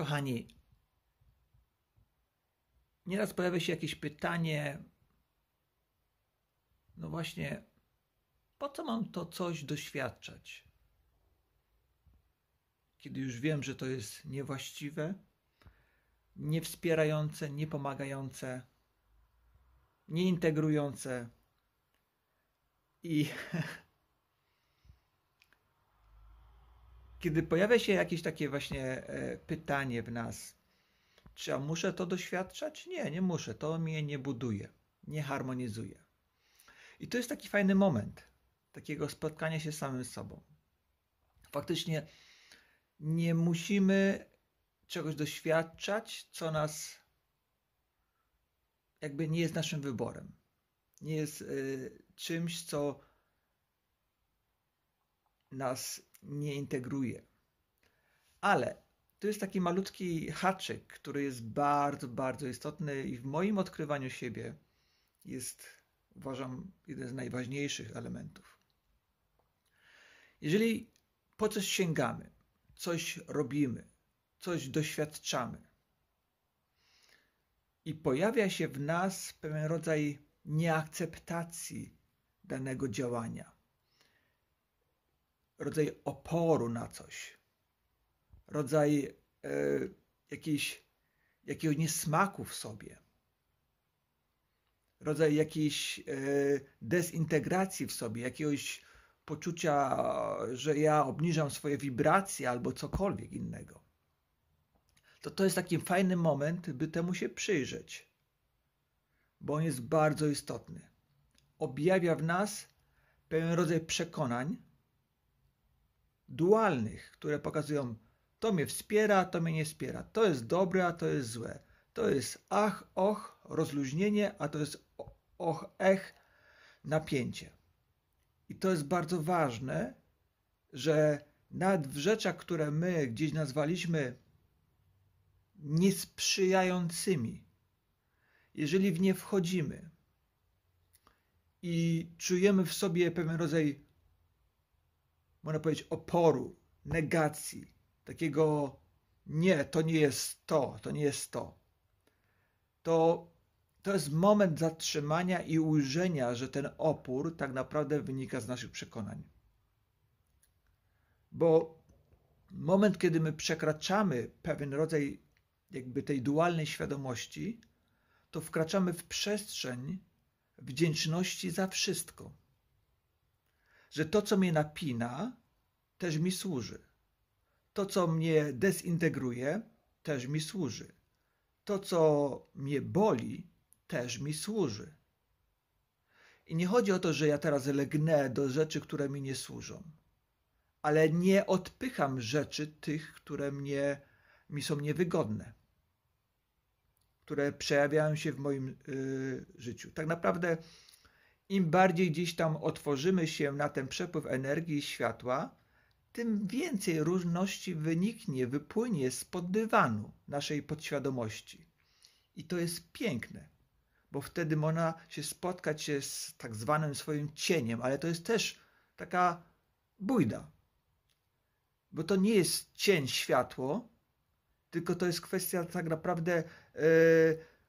Kochani, nieraz pojawia się jakieś pytanie, no właśnie, po co mam to coś doświadczać? Kiedy już wiem, że to jest niewłaściwe, niewspierające, niepomagające, nieintegrujące i kiedy pojawia się jakieś takie właśnie e, pytanie w nas, czy ja muszę to doświadczać? Nie, nie muszę. To mnie nie buduje, nie harmonizuje. I to jest taki fajny moment takiego spotkania się z samym sobą. Faktycznie nie musimy czegoś doświadczać, co nas jakby nie jest naszym wyborem. Nie jest y, czymś, co nas nie integruje. Ale to jest taki malutki haczyk, który jest bardzo, bardzo istotny i w moim odkrywaniu siebie jest, uważam, jeden z najważniejszych elementów. Jeżeli po coś sięgamy, coś robimy, coś doświadczamy i pojawia się w nas pewien rodzaj nieakceptacji danego działania, rodzaj oporu na coś, rodzaj e, jakiejś, jakiegoś niesmaku w sobie, rodzaj jakiejś e, dezintegracji w sobie, jakiegoś poczucia, że ja obniżam swoje wibracje albo cokolwiek innego. To to jest taki fajny moment, by temu się przyjrzeć, bo on jest bardzo istotny. Objawia w nas pewien rodzaj przekonań dualnych, które pokazują, to mnie wspiera, to mnie nie wspiera, to jest dobre, a to jest złe. To jest ach, och, rozluźnienie, a to jest och, ech, napięcie. I to jest bardzo ważne, że nawet w rzeczach, które my gdzieś nazwaliśmy niesprzyjającymi, jeżeli w nie wchodzimy i czujemy w sobie pewien rodzaj, można powiedzieć, oporu, negacji, takiego nie, to nie jest to, to nie jest to, to to jest moment zatrzymania i ujrzenia, że ten opór tak naprawdę wynika z naszych przekonań. Bo moment, kiedy my przekraczamy pewien rodzaj jakby tej dualnej świadomości, to wkraczamy w przestrzeń wdzięczności za wszystko. Że to, co mnie napina, też mi służy. To, co mnie dezintegruje, też mi służy. To, co mnie boli, też mi służy. I nie chodzi o to, że ja teraz legnę do rzeczy, które mi nie służą, ale nie odpycham rzeczy tych, które mnie, mi są niewygodne, które przejawiają się w moim y, życiu. Tak naprawdę, im bardziej gdzieś tam otworzymy się na ten przepływ energii i światła, tym więcej różności wyniknie, wypłynie spod dywanu naszej podświadomości. I to jest piękne bo wtedy można się spotkać się z tak zwanym swoim cieniem, ale to jest też taka bójda. Bo to nie jest cień światło, tylko to jest kwestia tak naprawdę e,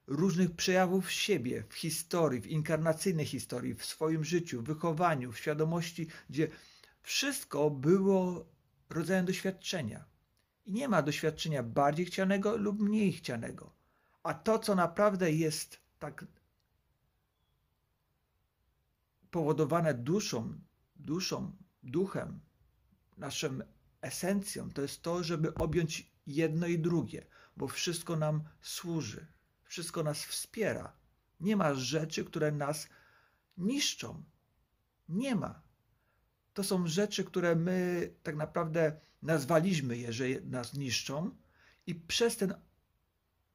różnych przejawów siebie w historii, w inkarnacyjnej historii, w swoim życiu, w wychowaniu, w świadomości, gdzie wszystko było rodzajem doświadczenia. I nie ma doświadczenia bardziej chcianego lub mniej chcianego. A to, co naprawdę jest tak powodowane duszą, duszą, duchem, naszą esencją, to jest to, żeby objąć jedno i drugie, bo wszystko nam służy, wszystko nas wspiera. Nie ma rzeczy, które nas niszczą. Nie ma. To są rzeczy, które my tak naprawdę nazwaliśmy je, że nas niszczą, i przez, ten,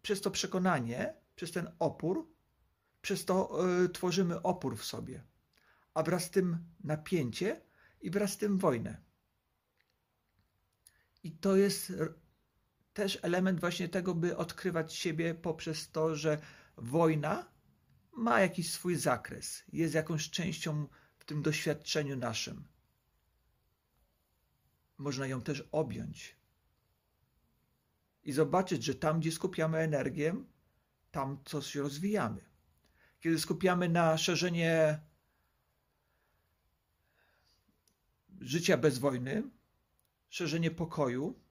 przez to przekonanie, przez ten opór, przez to y, tworzymy opór w sobie, a wraz z tym napięcie i wraz z tym wojnę. I to jest też element właśnie tego, by odkrywać siebie poprzez to, że wojna ma jakiś swój zakres, jest jakąś częścią w tym doświadczeniu naszym. Można ją też objąć. i zobaczyć, że tam, gdzie skupiamy energię, tam coś rozwijamy. Kiedy skupiamy na szerzenie życia bez wojny, szerzenie pokoju,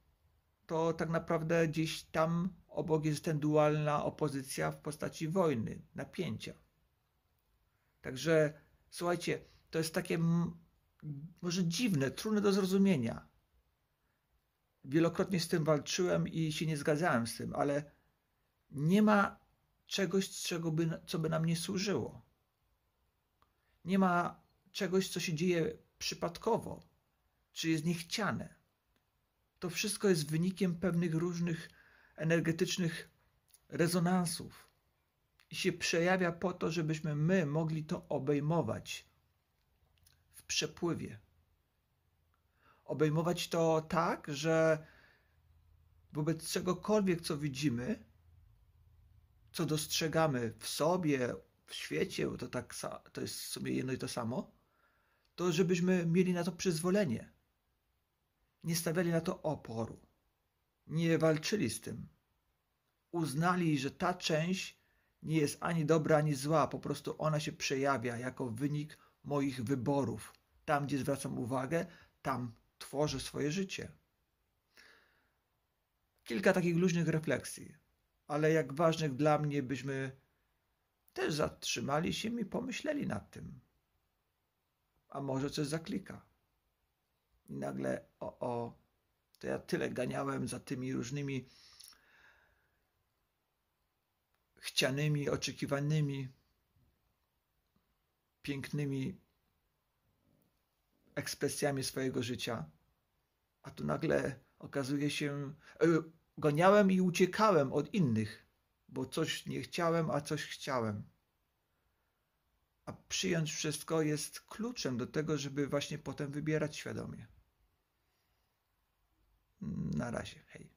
to tak naprawdę gdzieś tam obok jest ten dualna opozycja w postaci wojny, napięcia. Także słuchajcie, to jest takie może dziwne, trudne do zrozumienia. Wielokrotnie z tym walczyłem i się nie zgadzałem z tym, ale nie ma czegoś, czego by, co by nam nie służyło. Nie ma czegoś, co się dzieje przypadkowo, czy jest niechciane. To wszystko jest wynikiem pewnych różnych energetycznych rezonansów i się przejawia po to, żebyśmy my mogli to obejmować w przepływie. Obejmować to tak, że wobec czegokolwiek, co widzimy, co dostrzegamy w sobie, w świecie, to, tak, to jest w sumie jedno i to samo, to żebyśmy mieli na to przyzwolenie. Nie stawiali na to oporu. Nie walczyli z tym. Uznali, że ta część nie jest ani dobra, ani zła, po prostu ona się przejawia jako wynik moich wyborów. Tam, gdzie zwracam uwagę, tam tworzę swoje życie. Kilka takich luźnych refleksji, ale jak ważnych dla mnie, byśmy też zatrzymali się i pomyśleli nad tym. A może coś zaklika. I nagle, o, o, to ja tyle ganiałem za tymi różnymi chcianymi, oczekiwanymi, pięknymi ekspresjami swojego życia, a tu nagle okazuje się, e, goniałem i uciekałem od innych, bo coś nie chciałem, a coś chciałem. A przyjąć wszystko jest kluczem do tego, żeby właśnie potem wybierać świadomie. مع العشيق حي